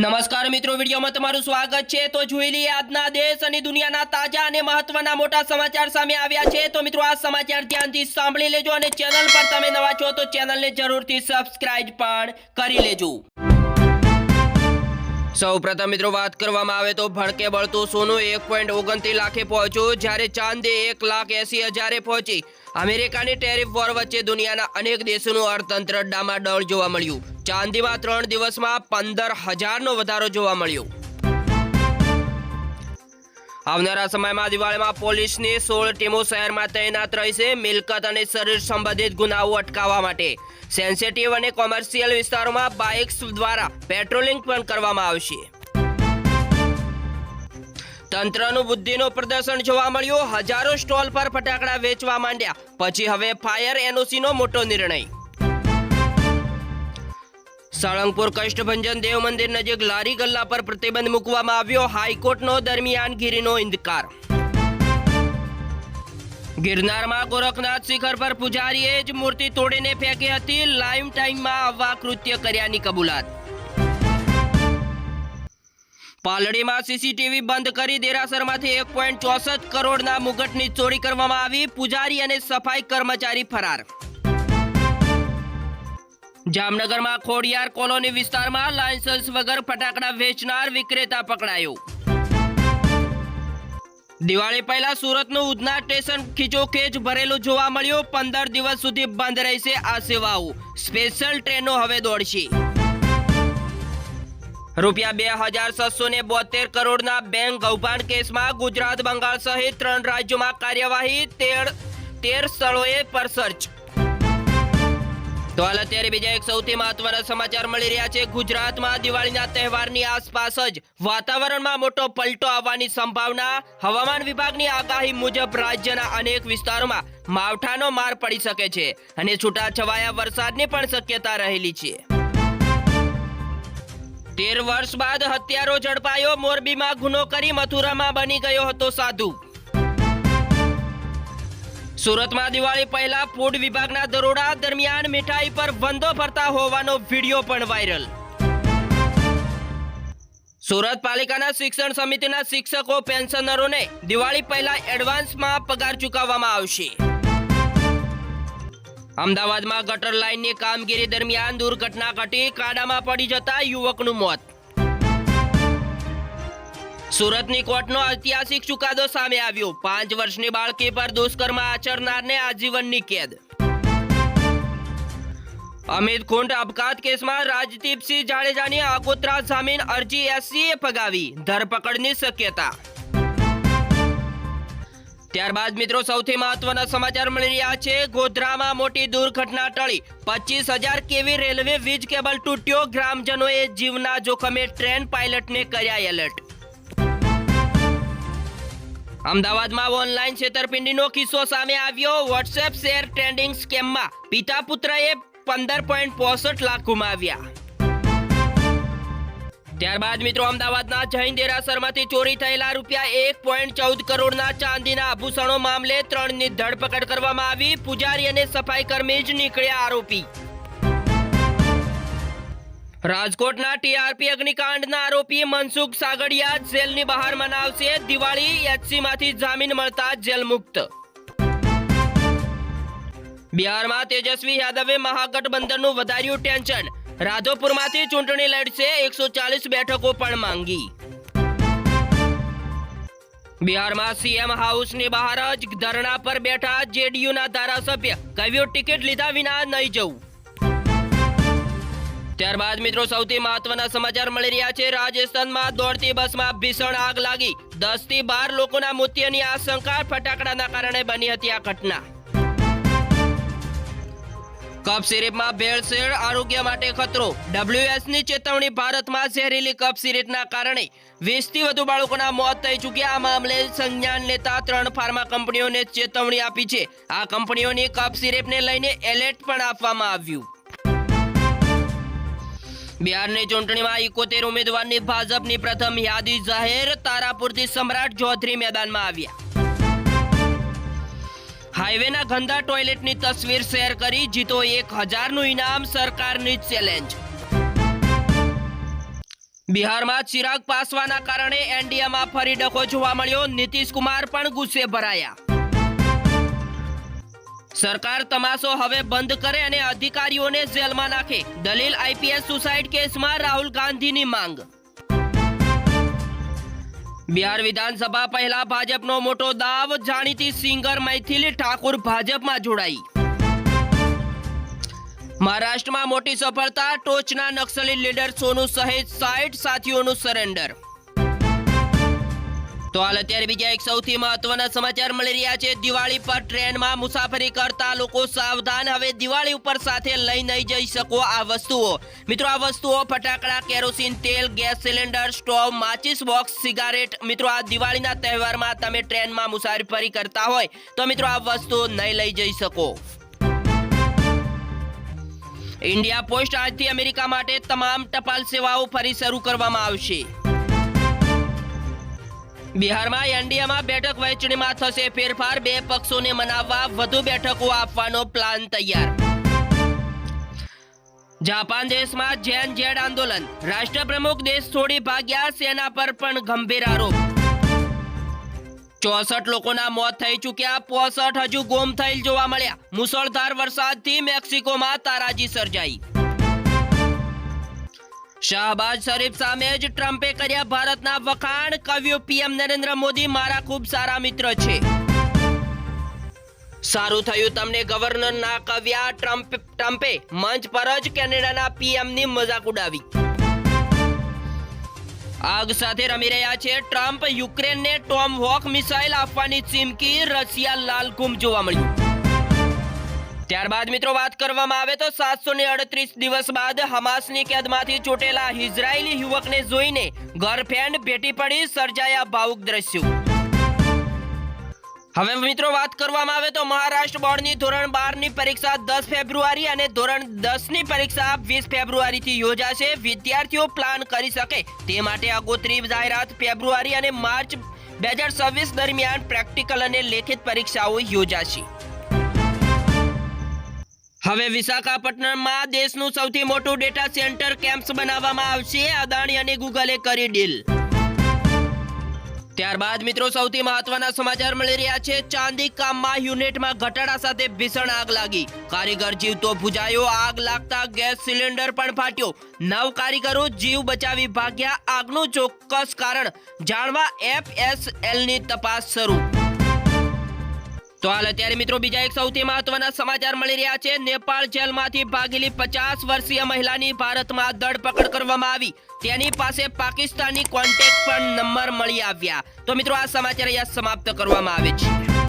નમસ્કાર મિત્રો, વિડીયોમાં તમારું સ્વાગત છે. તો જોઈ લઈએ આજના દેશ અને દુનિયાના તાજા અને મહત્વના મોટા સમાચાર સામે આવ્યા છે. તો મિત્રો, આ સમાચાર ધ્યાનથી સાંભળી લેજો અને ચેનલ પર તમે નવા છો તો ચેનલને જરૂરથી સબસ્ક્રાઇબ પણ કરી લેજો. સૌ પ્રથમ મિત્રો વાત કરવામાં આવે તો ભડકે બળતું સોનું એક પોઈન્ટ ઓગણત્રીસ લાખે પહોંચ્યું, જ્યારે ચાંદી એક લાખ એસી હજારે પહોંચી. અમેરિકાની ટેરિફ વોર વચ્ચે દુનિયાના અનેક દેશોનું અર્થતંત્ર ડામાડોળ જોવા મળ્યું. ચાંદીમાં ત્રણ દિવસમાં પંદર હજારનો વધારો જોવા મળ્યો. આવનારા સમયમાં દિવાળીમાં પોલીસની સોળ ટીમો શહેરમાં તૈનાત રહેશે. મિલકત અને શરીર સંબંધિત ગુનાઓ અટકાવવા માટે સેન્સિટિવ અને કોમર્શિયલ વિસ્તારોમાં બાઇક્સ દ્વારા પેટ્રોલિંગ પણ કરવામાં આવશે. તંત્રનું બુદ્ધિનું પ્રદર્શન જોવા મળ્યું. હજારો સ્ટોલ પર ફટાકડા વેચવા માંડ્યા. પછી હવે ફાયર એનઓસીનો મોટો નિર્ણય. સાળંગપુર કષ્ટભંજન દેવ મંદિર નજીક લારી ગલ્લા પર પ્રતિબંધ મૂકવામાં આવ્યો. હાઈકોર્ટનો દરમિયાનગીરીનો ઇનકાર. ગિરનારમાં ગોરખનાથ શિખર પર પૂજારીએ જ મૂર્તિ તોડીને ફેંકી હતી. લાઈવ ટાઈમમાં આવવા કૃત્ય કર્યાની કબૂલાત. પાલડીમાં સીસીટીવી બંધ કરી દેરાસરમાંથી એક પોઈન્ટ ચોસઠ કરોડના મુગટની ચોરી કરવામાં આવી. પૂજારી અને સફાઈ કર્મચારી ફરાર. જામનગરમાં ખોડિયાર કોલોની વિસ્તારમાં લાયસન્સ વગર ફટાકડા વેચનાર વિક્રેતા પકડાયો. દિવાળી પહેલા સુરતનું ઉધના સ્ટેશન ખીચોખેચ ભરેલું જોવા મળ્યું. પંદર દિવસ સુધી બંધ રહેશે આ સેવાઓ. સ્પેશિયલ ટ્રેનો હવે દોડશે. રૂપિયા બે હજાર છસો ને બોતેર કરોડના બેંક કૌભાંડ કેસમાં ગુજરાત બંગાળ સહિત ત્રણ રાજ્યોમાં કાર્યવાહી તેર તેર સ્થળોએ પર સર્ચ. તો હાલ અત્યારે બીજા એક સૌથી મહત્વના સમાચાર મળી રહ્યા છે. ગુજરાતમાં દિવાળીના તહેવારની આસપાસ જ વાતાવરણમાં મોટો પલટો આવવાની સંભાવના. હવામાન વિભાગની આગાહી મુજબ રાજ્યના અનેક વિસ્તારોમાં માવઠાનો માર પડી શકે છે અને છૂટાછવાયા વરસાદની પણ શક્યતા રહેલી છે. તેર વર્ષ બાદ હત્યારો ઝડપાયો. મોરબીમાં ગુનો કરી મથુરામાં બની ગયો હતો સાધુ. સુરતમાં દિવાળી પહેલા ફૂડ વિભાગના દરોડા દરમિયાન મીઠાઈ પર બંધો ભરતા હોવાનો વીડિયો પણ વાયરલ. સુરત પાલિકાના શિક્ષણ સમિતિના શિક્ષકો, પેન્શનરોને દિવાળી પહેલા એડવાન્સમાં પગાર ચૂકવવામાં આવશે. અમદાવાદમાં ગટર લાઇનની કામગીરી દરમિયાન દુર્ઘટના ઘટી કાડામાં પડી જતા યુવકનું મોત. સુરતની કોર્ટનો ઐતિહાસિક ચુકાદો સામે આવ્યો. પાંચ વર્ષની બાળકી પર દુષ્કર્મ આચરનારને આજીવનની કેદ. અમિત કુંડ આપઘાત કેસમાં રાજદીપસિંહ જાડેજાની આગોતરા જામીન અરજી એસસીએ ફગાવી. ધરપકડની શક્યતા. ત્યારબાદ મિત્રો સૌથી મહત્વના સમાચાર મળી રહ્યા છે. ગોધરામાં મોટી દુર્ઘટના ટળી. પચીસ હજાર કેવી રેલવે વીજ કેબલ તૂટ્યો? ગ્રામજનોએ જીવના જોખમે ટ્રેન પાયલટને કર્યા એલર્ટ. અમદાવાદમાં ઓનલાઈન છેતરપિંડીનો કિસ્સો સામે આવ્યો. વોટ્સએપ શેર ટ્રેન્ડિંગ સ્કેમમાં પિતા પુત્રએ પંદર પોઈન્ટ પોસઠ લાખ ગુમાવ્યા. ત્યારબાદ મિત્રો અમદાવાદના જૈન દેરાસરમાંથી ચોરી થયેલા રૂપિયા એક પોઈન્ટ ચૌદ કરોડના ચાંદીના આભૂષણો મામલે ત્રણની ધરપકડ કરવામાં આવી. પૂજારી અને સફાઈ કર્મી જ નીકળ્યા આરોપી. રાજકોટના ટીઆરપી અગ્નિકાંડના આરોપી મનસુખ સાગડિયા જેલની બહાર મનાવશે દિવાળી, એચસીમાંથી જામીન મળતા જેલ મુક્ત બિહારમાં તેજસ્વી યાદવે મહાગઠબંધનનું વધાર્યું ટેન્શન. રાધોપુરમાંથી ચૂંટણી લડશે એકસો ચાલીસ બેઠકો પણ માંગી. બિહારમાં સીએમ હાઉસની બહાર જ ધરણા પર બેઠા જેડીયુના ધારાસભ્ય. કહ્યું, ટિકિટ લીધા વિના નહીં જવું. ત્યારબાદ મિત્રો સૌથી મહત્વના સમાચાર મળી રહ્યા છે. રાજસ્થાનમાં દોડતી બસમાં ભીષણ આગ લાગી. દસથી બાર લોકોના મૃત્યુની આશંકા ફટાકડાના કારણે બની હતી આ ઘટના. કપ સિરીપમાં ભેળસેળ, આરોગ્ય માટે ખતરો. ડબ્લ્યુએસની ચેતવણી ભારતમાં ઝેરીલી કપ સિરીપના કારણે. વીસથી વધુ બાળકોના મોત થઈ ચૂક્યા. આ મામલે સંજ્ઞાન લેતા ત્રણ ફાર્મા કંપનીઓને ચેતવણી આપી છે. આ કંપનીઓની કપ સિરીપને લઈને એલર્ટ પણ આપવામાં આવ્યું. બિહારની ચૂંટણીમાં ઇકોતેર ઉમેદવારની ભાજપની પ્રથમ યાદી જાહેર, તારાપુરથી સમ્રાટ ચૌધરી મેદાનમાં આવ્યા. હાઈવેના ગંદા ટોયલેટની તસવીર શેર કરી જીતો એક હજારનું ઇનામ સરકારની ચેલેન્જ. બિહારમાં ચિરાગ પાસવાના કારણે એનડીએમાં ફરી ડખો જોવા મળ્યો નીતિશ કુમાર પણ ગુસ્સે ભરાયા. સરકાર તમાશો હવે બંધ કરે અને અધિકારીઓને જેલમાં નાખે. દલીલ આઈપીએસ સુસાઇડ કેસમાં રાહુલ ગાંધીની માંગ. બિહાર વિધાનસભા પહેલા ભાજપનો મોટો દાવ જાણીતી સિંગર મૈથિલી ઠાકુર ભાજપમાં જોડાઈ. મહારાષ્ટ્રમાં મોટી સફળતા, ટોચના નક્સલી લીડર સોનુ સહિત સાઠ સાથીઓનું સરેન્ડર તો હાલ અત્યારે બીજા એક સૌથી મહત્વના સમાચાર મળી રહ્યા છે. દિવાળી પર ટ્રેનમાં મુસાફરી કરતા લોકો સાવધાન હવે દિવાળી ઉપર સાથે લઈ નહીં જઈ શકો આ વસ્તુઓ. મિત્રો, આ વસ્તુઓ ફટાકડા, કેરોસીન, તેલ, ગેસ સિલિન્ડર, સ્ટોવ, માચિસ બોક્સ, સિગારેટ. મિત્રો, આ દિવાળીના તહેવારમાં તમે ટ્રેનમાં મુસાફરી કરતા હોય તો મિત્રો, આ વસ્તુઓ નહીં લઈ જઈ શકો. ઇન્ડિયા પોસ્ટ આજથી અમેરિકા માટે તમામ ટપાલ સેવાઓ ફરી શરૂ કરવામાં આવશે. બિહારમાં એનડીએમાં બેઠક વહેંચણીમાં થશે ફેરફાર. બે પક્ષોને મનાવવા વધુ બેઠકો આપવાનો પ્લાન તૈયાર. જાપાન દેશમાં જેન જેડ આંદોલન. રાષ્ટ્રપ્રમુખ દેશ છોડી ભાગ્યા, સેના પર પણ ગંભીર આરોપ. ચોસઠ લોકોના મોત થઈ ચૂક્યા, પોસઠ હજુ ગુમ થયેલ જોવા મળ્યા. મુસળધાર વરસાદથી મેક્સિકોમાં તારાજી સર્જાઈ. શાહબાજ શરીફ સામે જ ટ્રમ્પે કર્યા ભારતના વખાણ. કવ્યું પીએમ નરેન્દ્ર મોદી મારા ખૂબ સારા મિત્ર છે. સારું થયું તમને ગવર્નર ના કવ્યા ટ્રમ્પ, ટ્રમ્પે મંચ પર જ કેનેડાના પીએમની મજાક ઉડાવી. આગ સાથે રમી રહ્યા છે ટ્રમ્પ. યુક્રેનને ટોમ વોક મિસાઇલ આપવાની ચીમકી રશિયા લાલઘુમ જોવા મળ્યું. ત્યારબાદ મિત્રો વાત કરવામાં આવે તો સાતસો દિવસ બાદ હમાસની કેદમાંથી છૂટેલા ઇઝરાયેલી યુવકને જોઈને ગર્લફ્રેન્ડ ભેટી પડી સર્જાયા ભાવુક દ્રશ્યો. હવે મિત્રો વાત કરવામાં આવે તો મહારાષ્ટ્ર બોર્ડની ધોરણ બારની પરીક્ષા દસ ફેબ્રુઆરી અને ધોરણ દસની પરીક્ષા વીસ ફેબ્રુઆરીથી યોજાશે. વિદ્યાર્થીઓ પ્લાન કરી શકે તે માટે આગોતરી જાહેરાત ફેબ્રુઆરી અને માર્ચ બે દરમિયાન પ્રેક્ટિકલ અને લેખિત પરીક્ષાઓ યોજાશે. હવે વિશાખાપટ્ટનમમાં દેશનું સૌથી મોટું ડેટા સેન્ટર કેમ્પ્સ બનાવવામાં આવશે, અદાણી અને ગૂગલે કરી ડીલ ત્યારબાદ મિત્રો, સૌથી મહત્વના સમાચાર મળી રહ્યા છે. ચાંદી કામમાં યુનિટમાં ઘટાડા સાથે ભીષણ આગ લાગી. કારીગર જીવ તો ભુજાયો, આગ લાગતા ગેસ સિલિન્ડર પણ ફાટ્યો. નવ કારીગરો જીવ બચાવી ભાગ્યા, આગનું ચોક્કસ કારણ જાણવા એફએસએલની તપાસ શરૂ. તો હાલ અત્યારે મિત્રો બીજા એક સૌથી મહત્વના સમાચાર મળી રહ્યા છે. નેપાળ જેલમાંથી ભાગેલી પચાસ વર્ષીય મહિલાની ભારતમાં ધરપકડ કરવામાં આવી. તેની પાસે પાકિસ્તાની કોન્ટેક્ટ પણ નંબર મળી આવ્યા. તો મિત્રો આ સમાચાર અહીંયા સમાપ્ત કરવામાં આવે છે.